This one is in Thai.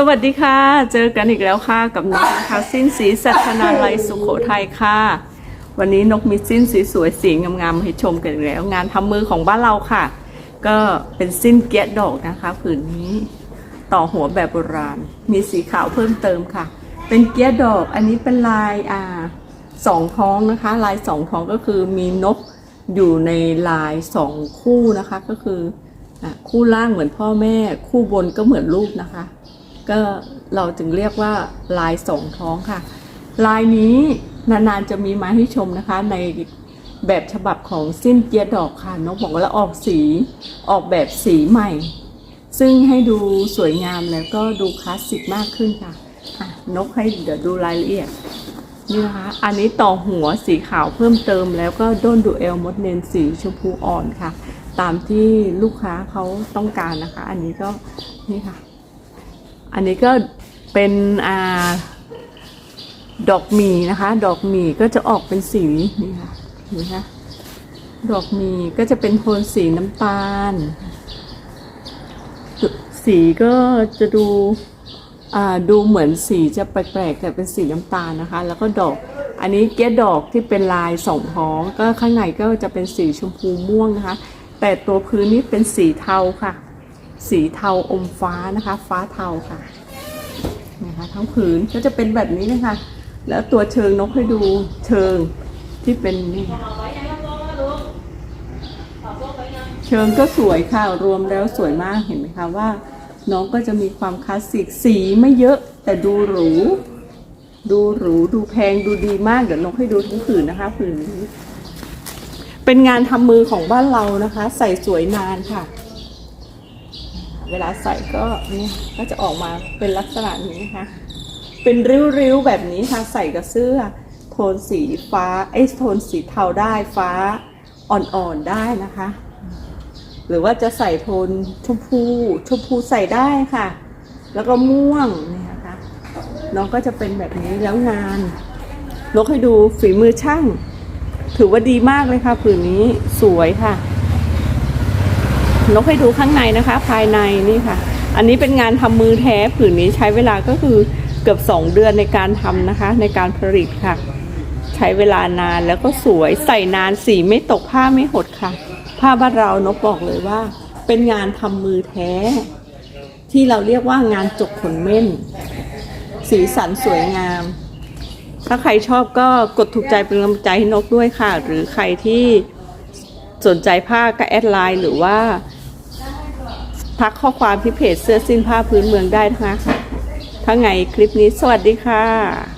สวัสดีค่ะ เจอกันอีกแล้วค่ะกับนกนะคะสิ้นสีสัชนาลัยสุโขทัยค่ะ วันนี้นกมีสิ้นสีสวยสีงามๆมให้ชมกันอีกแล้ว งานทำมือของบ้านเราค่ะ ก็เป็นสิ้นเกียดอกนะคะผืนนี้ต่อหัวแบบโบราณ มีสีขาวเพิ่มเติมค่ะ เป็นเกียดอกอันนี้เป็นลายอ่าสองท้องนะคะ ลายสองท้องก็คือมีนกอยู่ในลายสองคู่นะคะก็คืออะคู่ล่างเหมือนพ่อแม่ คู่บนก็เหมือนลูกนะคะ ก็เราจึงเรียกว่าลายสองท้องค่ะ ลายนี้นานๆจะมีมาให้ชมนะคะในแบบฉบับของสิ้นเกียร์ดอกค่ะนกบอกว่าออกสีออกแบบสีใหม่ ซึ่งให้ดูสวยงามแล้วก็ดูคลาสสิกมากขึ้นค่ะอะนกให้เดี๋ยวดูรายละเอียดนี่นะคะ อันนี้ต่อหัวสีขาวเพิ่มเติมแล้วก็ด้นดูเอลมดเนนสีชมพูอ่อนค่ะ ตามที่ลูกค้าเขาต้องการนะคะ อันนี้ก็นี่ค่ะ อันนี้ก็เป็นอ่าดอกหมีนะคะ ดอกหมีก็จะออกเป็นสีนี่ค่ะนี่ค่ะดอกหมีก็จะเป็นโทนสีน้ำตาล สีก็จะดูดูเหมือนสีจะแปลกๆแต่เป็นสีน้ำตาลนะคะ แล้วก็ดอก อันนี้เกดดอกที่เป็นลายสองท้อง ก็ข้างในก็จะเป็นสีชมพูม่วงนะคะ แต่ตัวพื้นนี้เป็นสีเทาค่ะ สีเทาอมฟ้านะคะ ฟ้าเทาค่ะนะคะทั้งผืนก็จะเป็นแบบนี้นะคะ แล้วตัวเชิงนกให้ดูเชิงที่เป็นนี่เชิงก็สวยค่ะ รวมแล้วสวยมากเห็นไหมคะว่า น้องก็จะมีความคลาสสิกสีไม่เยอะ แต่ดูหรู ดูหรูดูแพงดูดีมากเดี๋ยวนกให้ดูทั้งผืนนะคะผืนนี้เป็นงานทำมือของบ้านเรานะคะ ใส่สวยนานค่ะ เวลาใส่ก็เนี่ยก็จะออกมาเป็นลักษณะนี้นะคะ เป็นริ้วๆแบบนี้ค่ะใส่กับเสื้อ โทนสีฟ้าไอ้โทนสีเทาได้ฟ้าอ่อนๆได้นะคะ หรือว่าจะใส่โทนชมพูชมพูใส่ได้ค่ะ แล้วก็ม่วงนี่นะคะน้องก็จะเป็นแบบนี้แล้วงานนกให้ดูฝีมือช่าง ถือว่าดีมากเลยค่ะผืนนี้สวยค่ะ นกให้ดูข้างในนะคะ ภายในนี่ค่ะ อันนี้เป็นงานทำมือแท้ผืนนี้ใช้เวลาก็คือเกือบสองเดือนในการทำนะคะ ในการผลิตค่ะ ใช้เวลานานแล้วก็สวยใส่นานสีไม่ตกผ้าไม่หดค่ะ ผ้าบ้านเรานกบอกเลยว่า เป็นงานทำมือแท้ ที่เราเรียกว่างานจกขนเม่น สีสันสวยงาม ถ้าใครชอบก็กดถูกใจเป็นกำลังใจให้นกด้วยค่ะ หรือใครที่สนใจผ้าก็แอดไลน์หรือว่า ทักข้อความที่เพจเสื้อสิ้นผ้าพื้นเมืองได้นะคะถ้าไงคลิปนี้สวัสดีค่ะ